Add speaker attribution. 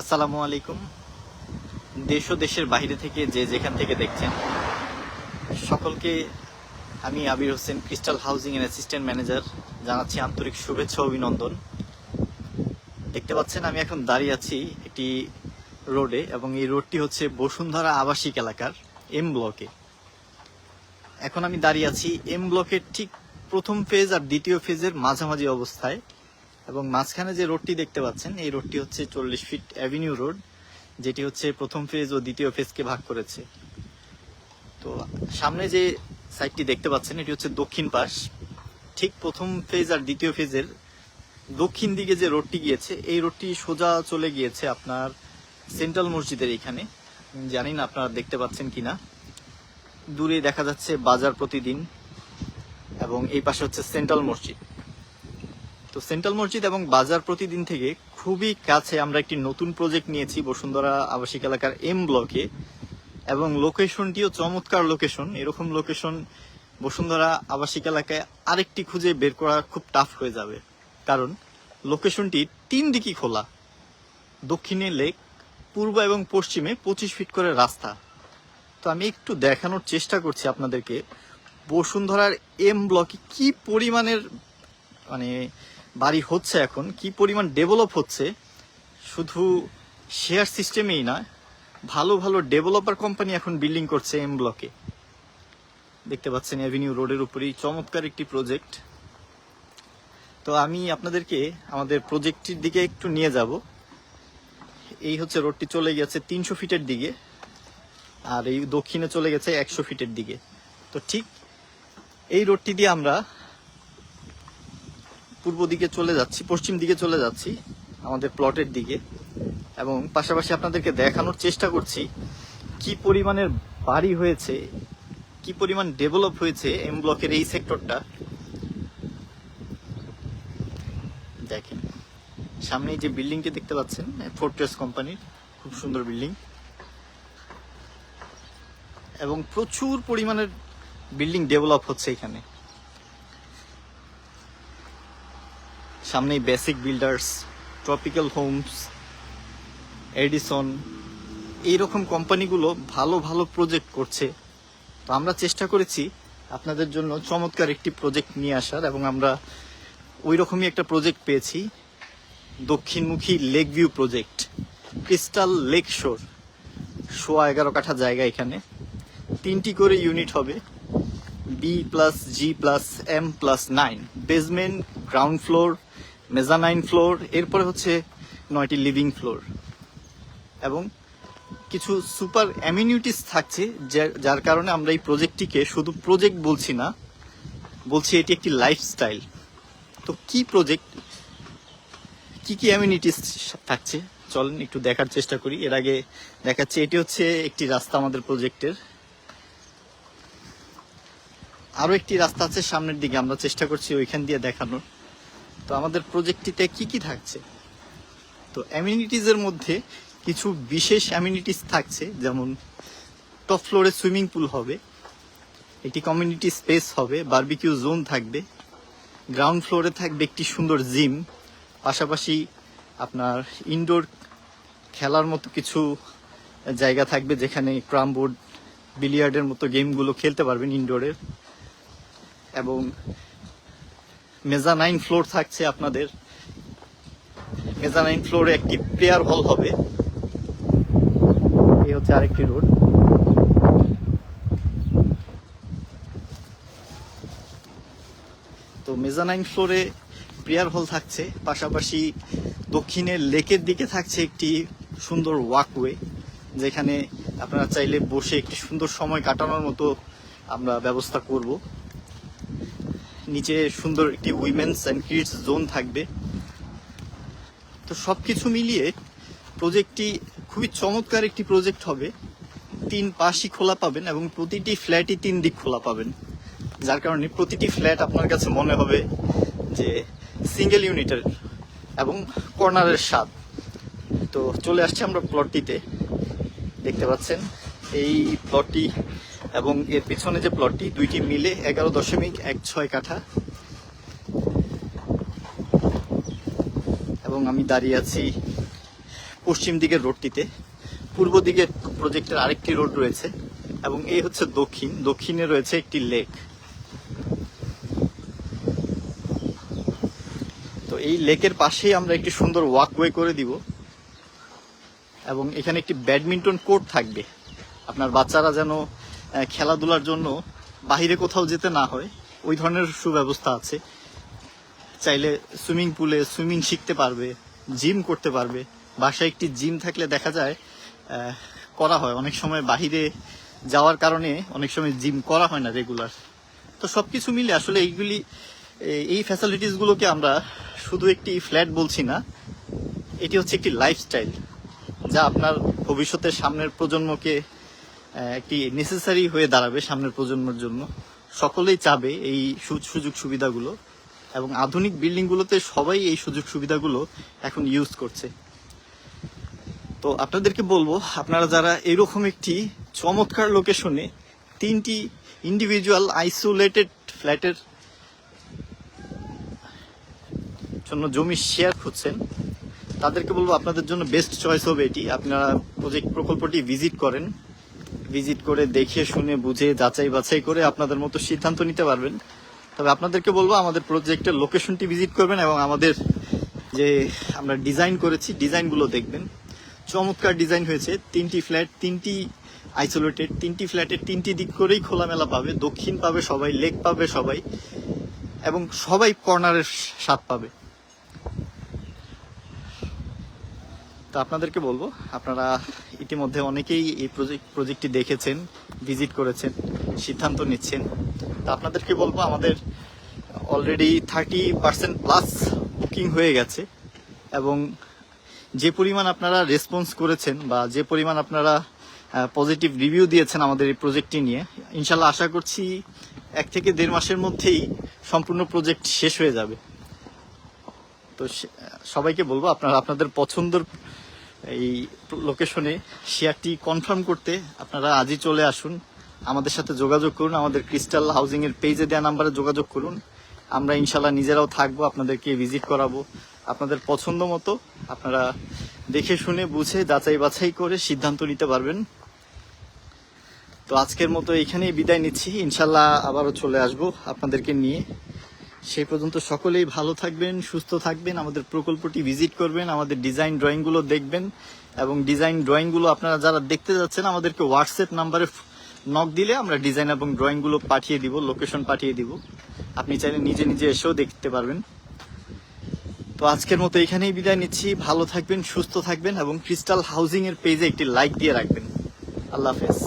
Speaker 1: আসসালামু আলাইকুম। দেশ ও দেশের বাইরে থেকে যে যেখান থেকে দেখছেন, সকলকে আমি আবির হোসেন ক্রিস্টাল হাউজিং এর অ্যাসিস্ট্যান্ট ম্যানেজার জানাচ্ছি আন্তরিক শুভেচ্ছা, অভিনন্দন। দেখতে পাচ্ছেন, আমি এখন দাঁড়িয়ে আছি একটি রোডে এবং এই রোডটি হচ্ছে বসুন্ধরা আবাসিক এলাকার এম ব্লকে এখন আমি দাঁড়িয়ে আছি এম ব্লকের ঠিক প্রথম ফেজ আর দ্বিতীয় ফেজের মাঝামাঝি অবস্থায়। এবং মাঝখানে যে রোডটি দেখতে পাচ্ছেন, এই রোডটি হচ্ছে চল্লিশ ফিট অ্যাভিনিউ রোড, যেটি হচ্ছে প্রথম ফেজ ও দ্বিতীয় ফেজকে ভাগ করেছে। তো সামনে যে সাইডটি দেখতে পাচ্ছেন, এটি হচ্ছে দক্ষিণ পাশ। ঠিক প্রথম ফেজ আর দ্বিতীয় ফেজের দক্ষিণ দিকে যে রোডটি গিয়েছে, এই রোডটি সোজা চলে গিয়েছে আপনার সেন্ট্রাল মসজিদের এখানে। জানি না আপনারা দেখতে পাচ্ছেন কিনা। দূরে দেখা যাচ্ছে বাজার প্রতিদিন এবং এই পাশে হচ্ছে সেন্ট্রাল মসজিদ। তো সেন্ট্রাল মসজিদ এবং বাজার প্রতিদিন থেকে খুবই কাছে আমরা একটি নতুন প্রজেক্ট নিয়েছি বসুন্ধরা আবাসিক এলাকার এম ব্লকে এবং লোকেশনটিও চমৎকার লোকেশন এরকম লোকেশন বসুন্ধরা আবাসিক এলাকায় আরেকটি খুঁজে বের করা খুব টাফ হয়ে যাবে। কারণ লোকেশনটি তিন দিকই খোলা। দক্ষিণে লেক পূর্ব এবং পশ্চিমে পঁচিশ ফিট করে রাস্তা। তো আমি একটু দেখানোর চেষ্টা করছি আপনাদেরকে বসুন্ধরার এম ব্লকে কি পরিমাণের মানে বাড়ি হচ্ছে এখন, কি পরিমাণ ডেভেলপ হচ্ছে, শুধু শেয়ার সিস্টেমেই না, ভালো ভালো ডেভেলপার কোম্পানি এখন বিল্ডিং করছে এম ব্লকে দেখতে পাচ্ছেন অ্যাভিনিউ রোডের উপরেই চমৎকার একটি প্রজেক্ট তো আমি আপনাদেরকে আমাদের প্রজেক্টটির দিকে একটু নিয়ে যাব। এই হচ্ছে রোডটি চলে গেছে তিনশো ফিটের দিকে, আর এই দক্ষিণে চলে গেছে একশো ফিটের দিকে। তো ঠিক এই রোডটি দিয়ে আমরা পূর্ব দিকে চলে যাচ্ছি, পশ্চিম দিকে চলে যাচ্ছি, আমাদের প্লটের দিকে। এবং পাশাপাশি আপনাদেরকে দেখানোর চেষ্টা করছি, কি পরিমাণের বাড়ি হয়েছে, কি পরিমাণ ডেভেলপ হয়েছে এম ব্লকের এই সেক্টরটা দেখেন সামনে যে বিল্ডিংটি দেখতে পাচ্ছেন ফোর্ট্রেস কোম্পানির খুব সুন্দর বিল্ডিং এবং প্রচুর পরিমাণের বিল্ডিং ডেভেলপ হচ্ছে এখানে। সামনেই Basic Builders Tropical Homes Edison এইরকম কোম্পানিগুলো ভালো ভালো প্রজেক্ট করছে। তো আমরা চেষ্টা করেছি আপনাদের জন্য চমৎকার একটি প্রজেক্ট নিয়ে আসার এবং আমরা ওই রকমই একটা প্রজেক্ট পেয়েছি, দক্ষিণমুখী lake view project Crystal Lake Shore সোয়া এগারো কাঠা জায়গা এখানে। তিনটি করে ইউনিট হবে B plus G plus M plus nine basement ground floor mezzanine floor, এরপরে হচ্ছে নয়টি লিভিং ফ্লোর। এবং কিছু সুপার অ্যামিনিউটিস থাকছে, যার- কারণে আমরা এই প্রজেক্টটিকে শুধু প্রজেক্ট বলছি না, বলছি এটি একটি লাইফস্টাইল। তো কি প্রজেক্ট, কি কি অ্যামিনিটিস থাকছে? চলেন একটু দেখার চেষ্টা করি। এর আগে দেখাচ্ছি, এটি হচ্ছে একটি রাস্তা আমাদের প্রজেক্টের। আরও একটি রাস্তা আছে সামনের দিকে, আমরা চেষ্টা করছি ওইখান দিয়ে দেখানোর। তো আমাদের প্রজেক্টটিতে কি কি থাকছে? তো অ্যামিনিটিস এর মধ্যে কিছু বিশেষ অ্যামিনিটিস থাকছে, যেমন টপ ফ্লোরে সুইমিং পুল হবে, একটি কমিউনিটি স্পেস হবে বারবিকিউ জোন থাকবে গ্রাউন্ড ফ্লোরে থাকবে একটি সুন্দর জিম পাশাপাশি আপনার ইনডোর খেলার মতো কিছু জায়গা থাকবে যেখানে ক্রাম বোর্ড, বিলিয়ার্ডের মতো গেমগুলো খেলতে পারবেন ইনডোরের এবং মেজানাইন ফ্লোর থাকছে আপনাদের। মেজানাইন ফ্লোরে একটি প্রেয়ার হল হবে। এই হচ্ছে আরেকটি রোড। তো মেজানাইন ফ্লোরে প্রেয়ার হল থাকছে। পাশাপাশি দক্ষিণের লেকের দিকে থাকছে একটি সুন্দর ওয়াকওয়ে যেখানে আপনারা চাইলে বসে একটি সুন্দর সময় কাটানোর মতো আমরা ব্যবস্থা করব। নিচে সুন্দর একটি উইমেন্স অ্যান্ড কিডস জোন থাকবে। তো সব কিছু মিলিয়ে প্রজেক্টটি খুবই চমৎকার একটি প্রজেক্ট হবে। তিন পাশই খোলা পাবেন এবং প্রতিটি ফ্ল্যাটই তিন দিক খোলা পাবেন। যার কারণে প্রতিটি ফ্ল্যাট আপনার কাছে মনে হবে যে সিঙ্গেল ইউনিটের এবং কর্নারের স্বাদ। তো চলে আসছি আমরা প্লটটিতে দেখতে পাচ্ছেন, এই প্লটটি এবং এর পিছনে যে প্লটটি দুইটি মিলে এগারো দশমিক এক ছয় কাঠা। এবং আমি দাঁড়িয়ে আছি পশ্চিম দিকের রোডটিতে। পূর্ব দিকের প্রজেক্টের আরেকটি রোড রয়েছে এবং এই হচ্ছে দক্ষিণ। দক্ষিণে রয়েছে একটি লেক তো এই লেকের পাশেই আমরা একটি সুন্দর ওয়াকওয়ে করে দিব। এবং এখানে একটি ব্যাডমিন্টন কোর্ট থাকবে। আপনার বাচ্চারা যেন খেলাধুলার জন্য বাইরে কোথাও যেতে না হয়, ওই ধরনের সুব্যবস্থা আছে। চাইলে সুইমিং পুলে সুইমিং শিখতে পারবে, জিম করতে পারবে। বাসায় একটি জিম থাকলে দেখা যায় করা হয়। অনেক সময় বাহিরে যাওয়ার কারণে অনেক সময় জিম করা হয় না রেগুলার। তো সব কিছু মিলে আসলে এইগুলি, এই- ফ্যাসিলিটিসগুলোকে আমরা শুধু একটি ফ্ল্যাট বলছি না, এটি হচ্ছে একটি লাইফস্টাইল যা আপনার ভবিষ্যতের সামনের প্রজন্মকে একটি নেসেসারি হয়ে দাঁড়াবে সামনের প্রজন্মের জন্য। সকলেই চাবে এই সুযোগ সুবিধাগুলো এবং আধুনিক বিল্ডিংগুলোতে সবাই এই সুযোগ সুবিধাগুলো এখন ইউজ করছে। তো আপনাদেরকে বলব, আপনারা যারা এরকম একটি চমৎকার লোকেশনে তিনটি ইন্ডিভিজুয়াল আইসোলেটেড ফ্ল্যাটের জন্য জমি শেয়ার খুঁজছেন, তাদেরকে বলব আপনাদের জন্য বেস্ট চয়েস হবে এটি। আপনারা প্রজেক্ট প্রকল্পটি ভিজিট করেন। ভিজিট করে দেখে শুনে বুঝে যাচাই বাছাই করে আপনাদের মতো সিদ্ধান্ত নিতে পারবেন। তবে আপনাদেরকে বলব, আমাদের প্রজেক্টের লোকেশনটি ভিজিট করবেন এবং আমাদের যে আমরা ডিজাইন করেছি ডিজাইনগুলো দেখবেন। চমৎকার ডিজাইন হয়েছে। তিনটি ফ্ল্যাট তিনটি আইসোলেটেড তিনটি ফ্ল্যাটের তিনটি দিক করেই খোলামেলা পাবে। দক্ষিণ পাবে সবাই, লেক পাবে সবাই, এবং সবাই কর্নারের স্বাদ পাবে। তো আপনাদেরকে বলব, আপনারা ইতিমধ্যে অনেকেই এই প্রজেক্ট প্রজেক্টটি দেখেছেন ভিজিট করেছেন, সিদ্ধান্ত নিচ্ছেন। তো আপনাদেরকে বলব, আমাদের already thirty percent plus booking হয়ে গেছে এবং যে পরিমাণ আপনারা রেসপন্স করেছেন বা যে পরিমাণ আপনারা পজিটিভ রিভিউ দিয়েছেন আমাদের এই প্রজেক্টটি নিয়ে, ইনশাল্লাহ আশা করছি এক থেকে দেড় মাসের মধ্যেই সম্পূর্ণ প্রজেক্ট শেষ হয়ে যাবে। তো সবাইকে বলব, আপনারা, আপনাদের পছন্দের এই লোকেশনে শেয়ারটি কনফার্ম করতে আপনারা আজই চলে আসুন। আমাদের সাথে যোগাযোগ করুন, আমাদের ক্রিস্টাল হাউজিং এর পেজে দেওয়া নাম্বারে যোগাযোগ করুন। আমরা ইনশাল্লাহ নিজেরাও থাকব, আপনাদেরকে ভিজিট করাবো। আপনাদের পছন্দ মতো আপনারা দেখে শুনে, বুঝে, যাচাই বাছাই করে সিদ্ধান্ত নিতে পারবেন। তো আজকের মতো এখানেই বিদায় নিচ্ছি। ইনশাল্লাহ আবারও চলে আসব আপনাদেরকে নিয়ে। সেই পর্যন্ত সকলেই ভালো থাকবেন, সুস্থ থাকবেন, আমাদের প্রকল্পটি ভিজিট করবেন, আমাদের ডিজাইন ড্রয়িংগুলো দেখবেন এবং ডিজাইন ড্রয়িংগুলো আপনারা যারা দেখতে যাচ্ছেন, আমাদেরকে হোয়াটসঅ্যাপ নাম্বারে নক দিলে আমরা ডিজাইন এবং ড্রয়িংগুলো পাঠিয়ে দিব লোকেশন পাঠিয়ে দিব। আপনি চাইলে নিজে নিজে এসেও দেখতে পারবেন। তো আজকের মতো এখানেই বিদায় নিচ্ছি। ভালো থাকবেন, সুস্থ থাকবেন এবং ক্রিস্টাল হাউজিং এর পেজে একটি লাইক দিয়ে রাখবেন। আল্লাহ হাফেজ।